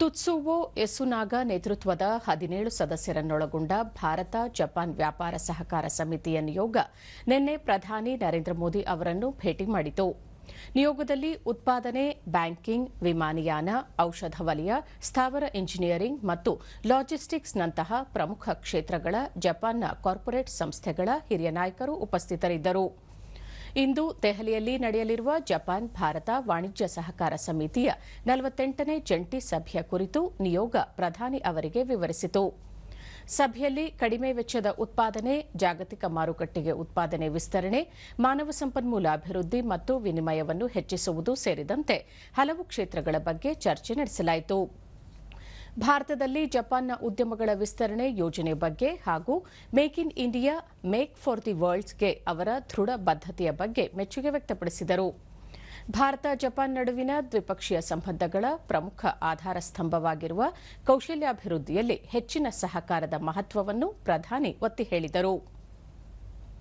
ತುತ್ಸುವೋ ಎಸುನಾಗ ನೇತೃತ್ವದ ಹದಿನೇಳು ಸದಸ್ಯರನ್ನೊಳಗೊಂಡ ಭಾರತ ಜಪಾನ್ ವ್ಯಾಪಾರ ಸಹಕಾರ ಸಮಿತಿಯ ನಿಯೋಗ ನಿನ್ನೆ ಪ್ರಧಾನಿ ನರೇಂದ್ರ ಮೋದಿ ಅವರನ್ನು ಭೇಟಿ ಮಾಡಿತು. ನಿಯೋಗದಲ್ಲಿ ಉತ್ಪಾದನೆ, ಬ್ಯಾಂಕಿಂಗ್, ವಿಮಾನಯಾನ, ಔಷಧ ವಲಯ, ಸ್ಥಾವರ ಇಂಜಿನಿಯರಿಂಗ್ ಮತ್ತು ಲಾಜಿಸ್ಟಿಕ್ಸ್ನಂತಹ ಪ್ರಮುಖ ಕ್ಷೇತ್ರಗಳ ಜಪಾನ್ನ ಕಾರ್ಪೊರೇಟ್ ಸಂಸ್ಥೆಗಳ ಹಿರಿಯ ನಾಯಕರು ಉಪಸ್ಥಿತರಿದ್ದರು. ಇಂದು ದೆಹಲಿಯಲ್ಲಿ ನಡೆಯಲಿರುವ ಜಪಾನ್ ಭಾರತ ವಾಣಿಜ್ಯ ಸಹಕಾರ ಸಮಿತಿಯ ನಲವತ್ತೆಂಟನೇ ಜಂಟಿ ಸಭೆಯ ಕುರಿತು ನಿಯೋಗ ಪ್ರಧಾನಿ ಅವರಿಗೆ ವಿವರಿಸಿತು. ಸಭೆಯಲ್ಲಿ ಕಡಿಮೆ ವೆಚ್ಚದ ಉತ್ಪಾದನೆ, ಜಾಗತಿಕ ಮಾರುಕಟ್ಟೆಗೆ ಉತ್ಪಾದನೆ ವಿಸ್ತರಣೆ, ಮಾನವ ಸಂಪನ್ಮೂಲ ಅಭಿವೃದ್ಧಿ ಮತ್ತು ವಿನಿಮಯವನ್ನು ಹೆಚ್ಚಿಸುವುದು ಸೇರಿದಂತೆ ಹಲವು ಕ್ಷೇತ್ರಗಳ ಬಗ್ಗೆ ಚರ್ಚೆ ನಡೆಸಲಾಯಿತು. ಭಾರತದಲ್ಲಿ ಜಪಾನ್ನ ಉದ್ಯಮಗಳ ವಿಸ್ತರಣೆ ಯೋಜನೆ ಬಗ್ಗೆ ಹಾಗೂ make in India, make for the ವರ್ಲ್ಡ್ಸ್ಗೆ ಅವರ ದೃಢ ಬದ್ಧತೆಯ ಬಗ್ಗೆ ಮೆಚ್ಚುಗೆ ವ್ಯಕ್ತಪಡಿಸಿದರು. ಭಾರತ, ಜಪಾನ್ ನಡುವಿನ ದ್ವಿಪಕ್ಷೀಯ ಸಂಬಂಧಗಳ ಪ್ರಮುಖ ಆಧಾರ ಸ್ತಂಭವಾಗಿರುವ ಕೌಶಲ್ಯಾಭಿವೃದ್ಧಿಯಲ್ಲಿ ಹೆಚ್ಚಿನ ಸಹಕಾರದ ಮಹತ್ವವನ್ನು ಪ್ರಧಾನಿ ಒತ್ತಿ ಹೇಳಿದರು.